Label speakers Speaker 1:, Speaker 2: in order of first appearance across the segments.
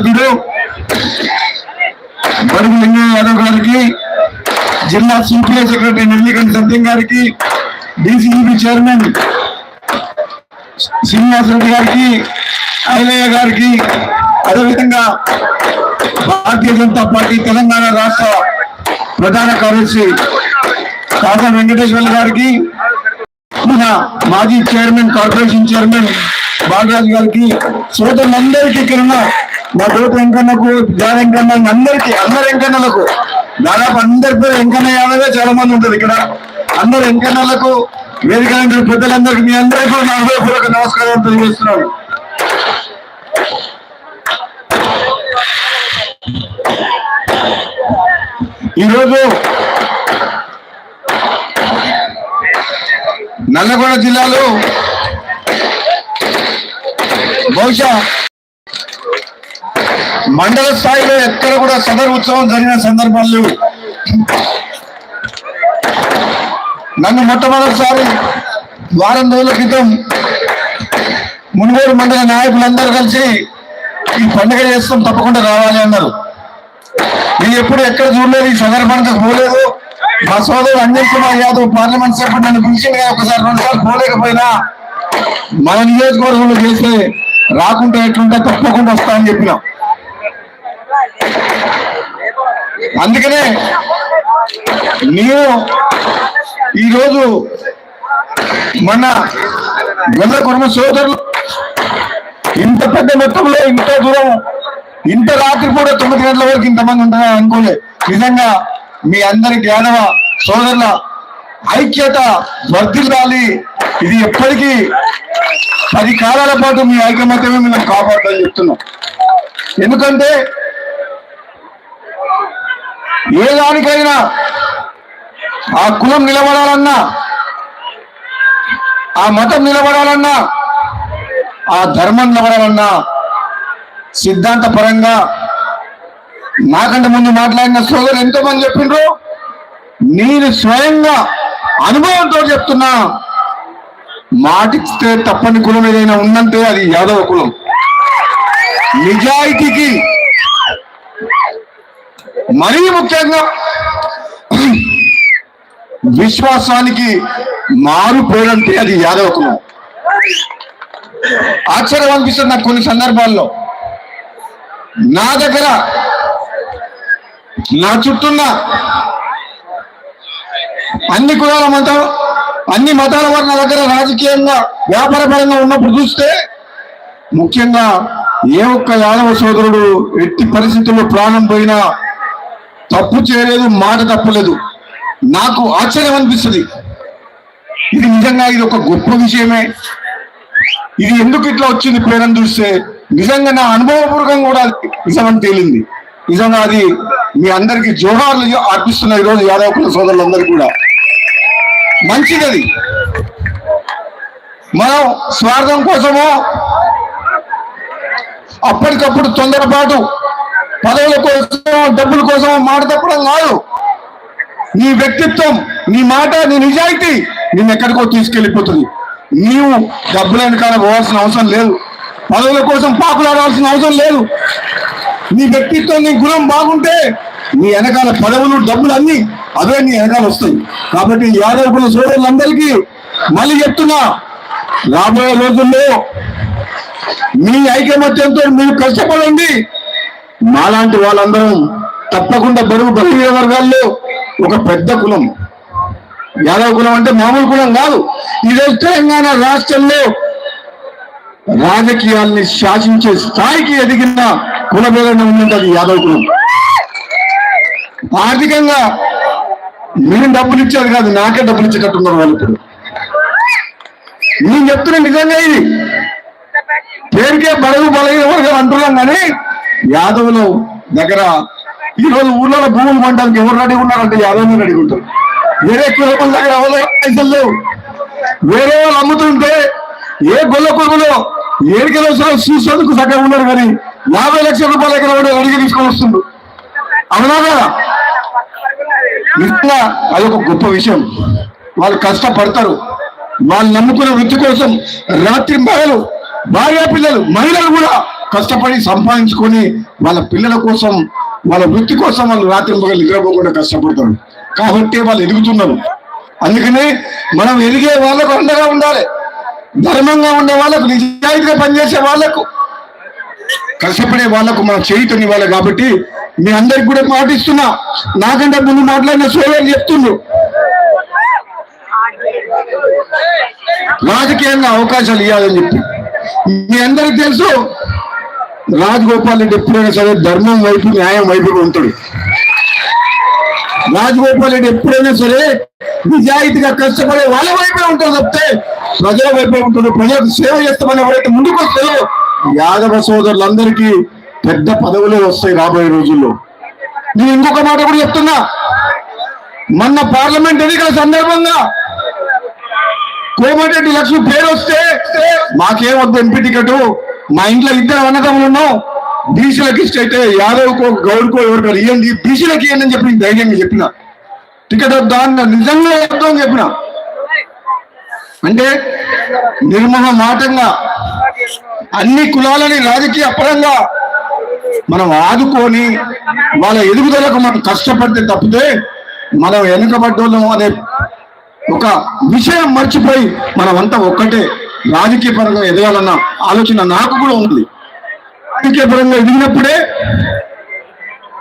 Speaker 1: సభ్యుడు బడుగు లింగయ్య యాదవ్ గారికి జిల్లా సిపిఐ సెక్రటరీ నెల్లికంటి సత్యం గారికి డిసిఈబి చైర్మన్ శ్రీనివాసరెడ్డి గారికి ఐలయ్య గారికి అదేవిధంగా భారతీయ జనతా పార్టీ తెలంగాణ రాష్ట్ర ప్రధాన కార్యదర్శి కాసా వెంకటేశ్వర గారికి మన మాజీ చైర్మన్ కార్పొరేషన్ చైర్మన్ బాలరాజు గారికి సోదరులందరికీ ఇక్కడ మా వెంకన్నకు జా వెంకన్న అందరికి అందరు వెంకన్నలకు. దాదాపు అందరి పేరు వెంకన్న యాదవే చాలా మంది ఉంటుంది ఇక్కడ. అందరు వెంకన్నలకు వేదిక అలంకరణ పెద్దలందరికీ మీ అందరికీ కూడా నా హృదయపూర్వక నమస్కారం తెలియజేస్తున్నాను. ఈరోజు నల్లగొండ జిల్లాలో బహుశా మండల స్థాయిలో ఎక్కడ కూడా సదర్ ఉత్సవం జరిగిన సందర్భాలు లేవు. నన్ను మొట్టమొదటిసారి వారం రోజుల క్రితం మునుగోడు మండల నాయకులందరూ కలిసి ఈ పండుగ చేస్తాం తప్పకుండా రావాలి అన్నారు. నేను ఎప్పుడు ఎక్కడ చూడలేదు ఈ సందర్భానికి పోలేదు. మా సోదరుడు అంజన్ కుమార్ యాదవ్ పార్లమెంట్ సభ్యుడు నన్ను పిలిచింది కదా ఒకసారి రెండు సార్లు పోలేకపోయినా మన నియోజకవర్గంలో చేస్తే రాకుంటే ఎట్లుంటే తప్పకుండా వస్తా అని చెప్పినాం. అందుకనే నీవు ఈరోజు మన గొల్ల కుర్మ సోదరులు ఇంత పెద్ద మొత్తంలో ఇంత దూరం ఇంత రాత్రి కూడా తొమ్మిది గంటల వరకు ఇంతమంది ఉంటారని అనుకోలే. నిజంగా మీ అందరి జ్ఞానవ సోదరుల ఐక్యత వర్ధిల్లాలి. ఇది ఎప్పటికీ పది కాలాల పాటు మీ ఐకమత్యమే మేము కాపాడుతుందని చెప్తున్నాం. ఎందుకంటే ఏ దానికైనా ఆ కులం నిలబడాలన్నా ఆ మతం నిలబడాలన్నా ఆ ధర్మం నిలబడాలన్నా సిద్ధాంత పరంగా నాకంటే ముందు మాట్లాడిన సోదరు ఎంతో మంది చెప్పిండ్రు? నేను స్వయంగా అనుభవంతో చెప్తున్నా మాటిస్తే తప్పని కులం ఏదైనా ఉందంటే అది యాదవ కులం. నిజాయితీకి మరీ ముఖ్యంగా విశ్వాసానికి మారు పేరంటే అది యాదవ కులం ఆశ్చర్యం అనిపిస్తుంది నాకు కొన్ని సందర్భాల్లో. నా దగ్గర నా చుట్టూన్న అన్ని కులాల మతం అన్ని మతాల వారు నా దగ్గర రాజకీయంగా వ్యాపారపరంగా ఉన్నప్పుడు చూస్తే ముఖ్యంగా ఏ ఒక్క యాదవ సోదరుడు ఎట్టి పరిస్థితుల్లో ప్రాణం పోయినా తప్పు చేయలేదు మాట తప్పలేదు. నాకు ఆశ్చర్యం అనిపిస్తుంది. ఇది నిజంగా ఇది ఒక గొప్ప విషయమే. ఇది ఎందుకు ఇట్లా వచ్చింది పేరని చూస్తే నిజంగా నా అనుభవపూర్వకంగా కూడా నిజమని తేలింది. నిజంగా అది మీ అందరికి జోహార్లు అర్పిస్తున్న ఈరోజు యాదవ కుల సోదరులందరికీ కూడా. మంచిది అది. మనం స్వార్థం కోసమో అప్పటికప్పుడు తొందరపాటు పదవుల కోసం డబ్బుల కోసం మాట తప్పడం కాదు. నీ వ్యక్తిత్వం నీ మాట నీ నిజాయితీ నిన్ను ఎక్కడికో తీసుకెళ్ళిపోతుంది. నీవు డబ్బుల వెనకాల పోవాల్సిన అవసరం లేదు. పదవుల కోసం పాకులాడాల్సిన అవసరం లేదు. నీ వ్యక్తిత్వం నీ గుణం బాగుంటే నీ వెనకాల పదవులు డబ్బులు అన్ని అవే నీ వెనకాల వస్తాయి. కాబట్టి యాదవ్ కుల సోదరులందరికీ మళ్ళీ చెప్తున్నా రాబోయే రోజుల్లో మీ ఐకమత్యంతో మీరు కష్టపడండి. మాలాంటి వాళ్ళందరం తప్పకుండా బరువు బలహీన వర్గాల్లో ఒక పెద్ద కులం. యాదవ కులం అంటే మామూలు కులం కాదు. ఈరోజు తెలంగాణ రాష్ట్రంలో రాజకీయాల్ని శాసించే స్థాయికి ఎదిగిన కులభేదం ఉందంటే అది యాదవ కులం. ఆర్థికంగా మీరు డబ్బులు ఇచ్చేది కాదు నాకే డబ్బులు ఇచ్చేటట్టున్నారు వాళ్ళు ఇప్పుడు. నేను చెప్తున్నా నిజంగా ఇది. పేరుకే బడుగు బలైన వర్గాలు అంటున్నాం కానీ యాదవులు దగ్గర ఈ రోజు ఊర్లో భూములు పండడానికి ఎవరు రెడీ ఉన్నారంటే యాదవులు రెడీ ఉంటారు. వేరే కులముల దగ్గర ఎవరు పైసలు లేవు. వేరే వాళ్ళు అమ్ముతుంటే ఏ గొల్ల కులములో ఏడికి చూసేందుకు సగం ఉన్నారు కానీ యాభై లక్షల రూపాయల దగ్గర కూడా అడిగి తీసుకొని వస్తుండ్రు. అవునా కదా? నిజంగా అదొక గొప్ప విషయం. వాళ్ళు కష్టపడతారు. వాళ్ళు నమ్ముకునే వృత్తి కోసం రాత్రి మహిళలు భార్య పిల్లలు మహిళలు కూడా కష్టపడి సంపాదించుకొని వాళ్ళ పిల్లల కోసం వాళ్ళ వృత్తి కోసం వాళ్ళు రాత్రి పగలు నిద్రపోకుండా కష్టపడతారు. కాబట్టి వాళ్ళు ఎదుగుతున్నారు. అందుకనే మనం ఎదిగే వాళ్ళకు అండగా ఉండాలి. ధర్మంగా ఉండే వాళ్ళకు నిజాయితీగా పనిచేసే వాళ్ళకు. కష్టపడే వాళ్ళకు మనం చేయటం ఇవ్వాలి కాబట్టి మీ అందరికి కూడా మాటిస్తున్నా. నాకంటే ముందు మాట్లాడిన సోదరులు చెప్తుండ్రు. రాజకీయంగా అవకాశాలు ఇవ్వాలని చెప్పి. మీ అందరికి తెలుసు రాజగోపాల్ రెడ్డి ఎప్పుడైనా సరే ధర్మం వైపు న్యాయం వైపు ఉంటాడు. రాజగోపాల్ రెడ్డి ఎప్పుడైనా సరే నిజాయితీగా కష్టపడే వాళ్ళ వైపే ఉంటాడు తప్పితే ప్రజల వైపే ఉంటాడు. ప్రజలకు సేవ చేస్తామని ఎవరైతే ముందుకు వస్తారో యాదవ సోదరులందరికీ పెద్ద పదవులే వస్తాయి రాబోయే రోజుల్లో. నేను ఇంకొక మాట కూడా చెప్తున్నా. మొన్న పార్లమెంట్ ఎన్నికల సందర్భంగా కోమటిరెడ్డి లక్ష్మి పేరు వస్తే మాకేం వద్దు ఎంపీ టికెట్? మా ఇంట్లో ఇద్దరు అన్నదమ్ములు ఉన్నాం. బీసీలకు ఇష్టైతే యాదవ్కో గౌడ్కో ఎవరికో ఇవ్వండి బీసీలకు ఇవ్వండి అని చెప్పి నేను ధైర్యంగా చెప్పిన. టికెట్ వద్దా అన్న నిజంగా వద్దు అని చెప్పిన. అంటే నిర్మహమాటంగా అన్ని కులాలని రాజకీయ పరంగా మనం ఆదుకొని వాళ్ళ ఎదుగుదలకు మనం కష్టపడితే తప్పితే మనం వెనుకబడ్డోళ్ళం అనే ఒక విషయం మర్చిపోయి మనమంతా ఒక్కటే. రాజకీయ పరంగా ఎదగాలన్న ఆలోచన నాకు కూడా ఉంది రాజకీయ పరంగా ఎదిగినప్పుడే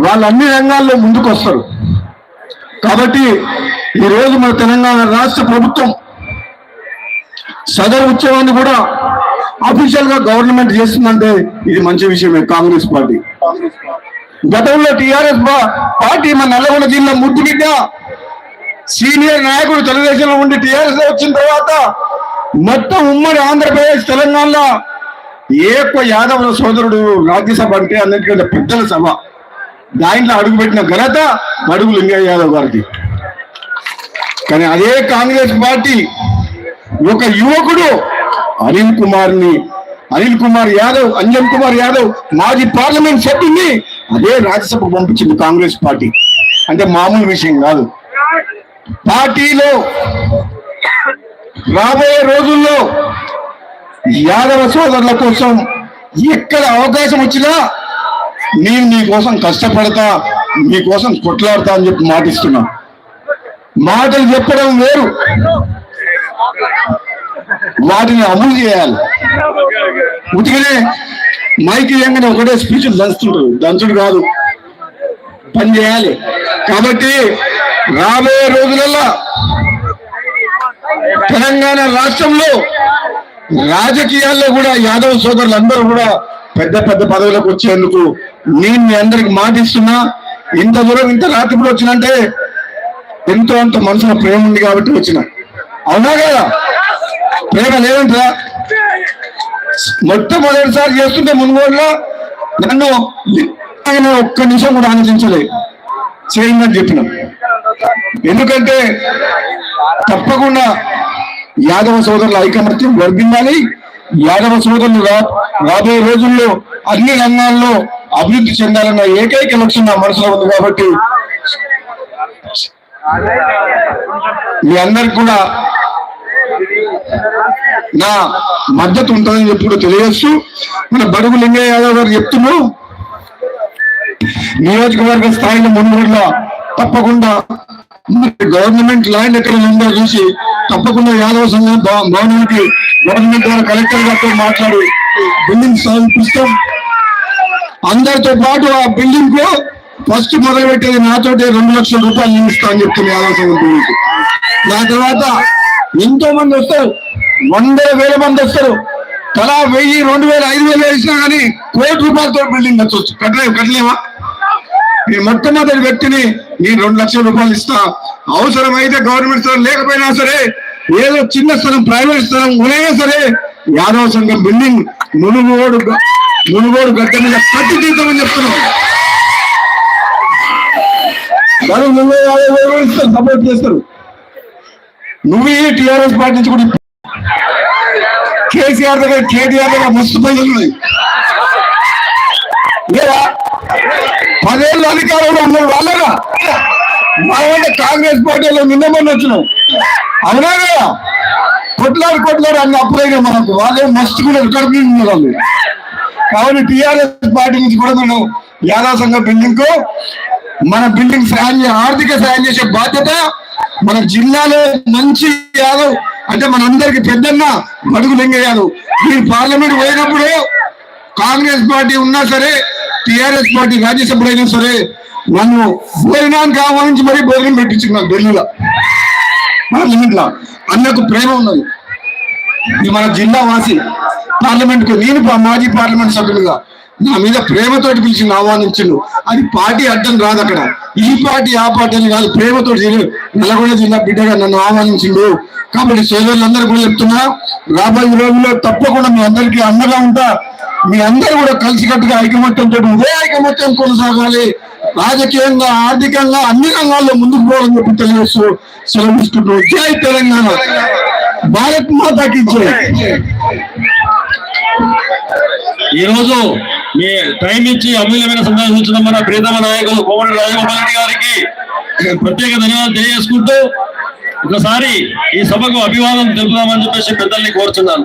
Speaker 1: వాళ్ళు అన్ని రంగాల్లో ముందుకు వస్తారు కాబట్టి ఈ రోజు మన తెలంగాణ రాష్ట్ర ప్రభుత్వం సదరు ఉత్సవాన్ని కూడా అఫీషియల్గా గవర్నమెంట్ చేస్తుందంటే ఇది మంచి విషయమే కాంగ్రెస్ పార్టీ. గతంలో టిఆర్ఎస్ పార్టీ మన నల్లగొండ జిల్లా ముద్దు సీనియర్ నాయకుడు తెలుగుదేశంలో ఉండి టిఆర్ఎస్లో వచ్చిన తర్వాత మొత్తం ఉమ్మడి ఆంధ్రప్రదేశ్ తెలంగాణలో ఏ ఒక్క యాదవుల సోదరుడు రాజ్యసభ అంటే అన్నిటికంటే పెద్దల సభ. దాంట్లో అడుగుపెట్టిన ఘనత మడుగు లింగయ్య యాదవ్ గారికి కానీ అదే కాంగ్రెస్ పార్టీ ఒక యువకుడు అనిల్ కుమార్ని అనిల్ కుమార్ యాదవ్ అంజన్ కుమార్ యాదవ్ మాజీ పార్లమెంట్ సభ్యుని అదే రాజ్యసభకు పంపించింది కాంగ్రెస్ పార్టీ. అంటే మామూలు విషయం కాదు. పార్టీలో రాబోయే రోజుల్లో యాదవ సోదరుల కోసం ఎక్కడ అవకాశం వచ్చినా నేను మీకోసం కష్టపడతా మీకోసం కొట్లాడతా అని చెప్పి మాటిస్తున్నా. మాటలు చెప్పడం వేరు. వాటిని అమలు చేయాలి. ఉతికనే మైకి ఏంగానే ఒకటే స్పీచ్ దంచుడు దంచుడు కాదు. పని చేయాలి. కాబట్టి రాబోయే రోజులలో తెలంగాణ రాష్ట్రంలో రాజకీయాల్లో కూడా యాదవ్ సోదరులందరూ కూడా పెద్ద పెద్ద పదవులకు వచ్చేందుకు నేను మీ అందరికి మాటిస్తున్నా. ఇంత దూరం ఇంత రాత్రిపుడు వచ్చినంటే ఎంతో అంత మనసులో ప్రేమ ఉంది కాబట్టి వచ్చిన. అవునా కదా? ప్రేమ లేదంటరా? మొట్టమొదటిసారి చేస్తుంటే మునుగోడులో నన్ను ఆయన ఒక్క నిమిషం కూడా ఆలోచించలే. చేయండి అని చెప్పిన. ఎందుకంటే తప్పకుండా యాదవ సోదరుల ఐకమత్యం వర్ధిల్లాలి. యాదవ సోదరులు రాబోయే రోజుల్లో అన్ని రంగాల్లో అభివృద్ధి చెందాలన్న ఏకైక లక్ష్యం నా మనసులో ఉంది కాబట్టి మీ అందరికి కూడా నా మద్దతు ఉంటుందని చెప్పి కూడా తెలియజేస్తూ మన బడుగు లింగయ్య యాదవ్ గారు చెప్తున్నాం నియోజకవర్గ స్థాయిలో ముందు తప్పకుండా గవర్నమెంట్ ల్యాండ్ ఎక్కడ ఉందో చూసి తప్పకుండా యాదవ సంఘం భవనానికి గవర్నమెంట్ ద్వారా కలెక్టర్ గారితో మాట్లాడి బిల్డింగ్ సమర్పిస్తాం అందరితో పాటు ఆ బిల్డింగ్కు ఫస్ట్ మొదలుపెట్టేది నాతోటి రెండు లక్షల రూపాయలు నేను అని చెప్తుంది యాదవ సంఘం నా దాని తర్వాత ఎంతో మంది వస్తారు. వందల వేల మంది వస్తారు. తలా వెయ్యి రెండు వేల ఐదు వేలు వేసినా కానీ కోటి రూపాయలతో బిల్డింగ్ కట్టవచ్చు కట్టలేము? కట్టలేమా మొట్టమొదటి వ్యక్తిని నేను రెండు లక్షల రూపాయలు ఇస్తా. అవసరమైతే గవర్నమెంట్ స్థలం లేకపోయినా సరే ఏదో చిన్న స్థలం ప్రైవేట్ స్థలం ఉనైనా సరే యాదవ సంఘం బిల్డింగ్ మునుగోడు మునుగోడు గడ్డ మీద కట్టి తీద్దామని చెప్తున్నాం. సపోర్ట్ చేస్తారు. నువ్వే టిఆర్ఎస్ పార్టీ నుంచి కూడా కేసీఆర్ దగ్గర కేటీఆర్ దగ్గర మస్తు పైసలు ఉన్నాయి. లేదా పదేళ్ళు అధికారంలో ఉన్న వాళ్ళగా వాళ్ళ కాంగ్రెస్ పార్టీలో నిన్న మొన్న వచ్చినాం. అవునా కదా కొట్లాడు కొట్లాడు అన్ని అప్పుడైనా మనకు. వాళ్ళే మస్తు కూడా రికార్డు వాళ్ళు? కాబట్టి టీఆర్ఎస్ పార్టీ నుంచి కూడా మనం యాదవ్ బిల్డింగ్కు మన బిల్డింగ్ సాయం చే- ఆర్థిక సాయం చేసే బాధ్యత మన జిల్లాలో మంచి యాదవ్ అంటే మనందరికి పెద్దన్న మడుగు లింగ యాదవ్. మీరు పార్లమెంట్ పోయినప్పుడు కాంగ్రెస్ పార్టీ ఉన్నా సరే టిఆర్ఎస్ పార్టీ రాజ్యసభలో సరే నన్ను భోజనానికి ఆహ్వానించి మరీ భోజనం పెట్టించుకున్నాను ఢిల్లీలో. పార్లమెంట్లో అన్నకు ప్రేమ ఉన్నది. ఇది మన జిల్లా వాసి పార్లమెంట్కు నేను మాజీ పార్లమెంట్ సభ్యులుగా నా మీద ప్రేమతోటి పిలిచి ఆహ్వానించిండు. అది పార్టీ అడ్డం రాదు అక్కడ. ఈ పార్టీ ఆ పార్టీ అని కాదు ప్రేమతో నల్గొండ జిల్లా బిడ్డగా నన్ను ఆహ్వానించిండు. కాబట్టి సోదరులందరూ కూడా చెప్తున్నా రాబోయే రోజుల్లో తప్పకుండా మీ అందరికీ అండగా ఉంటా. మీ అందరూ కూడా కలిసికట్టుగా ఐకమత్యంతో ఇదే ఐకమత్యం కొనసాగాలి. రాజకీయంగా ఆర్థికంగా అన్ని రంగాల్లో ముందుకు పోవాలని చెప్పి తెలియజేస్తూ సెలవిస్తుంటూ జై తెలంగాణ. భారత్ మాతాకి జై.
Speaker 2: ఈ రోజు మీ టైం ఇచ్చి అమూల్యమైన సందేశం ఇచ్చిన మన ప్రీతమ నాయకులు కోమటి రాజగోపాల్ రెడ్డి గారికి ప్రత్యేక ధన్యవాదాలు తెలియజేసుకుంటూ ఒకసారి ఈ సభకు అభివాదం తెలుపుదామని చెప్పేసి పెద్దల్ని కోరుతున్నాను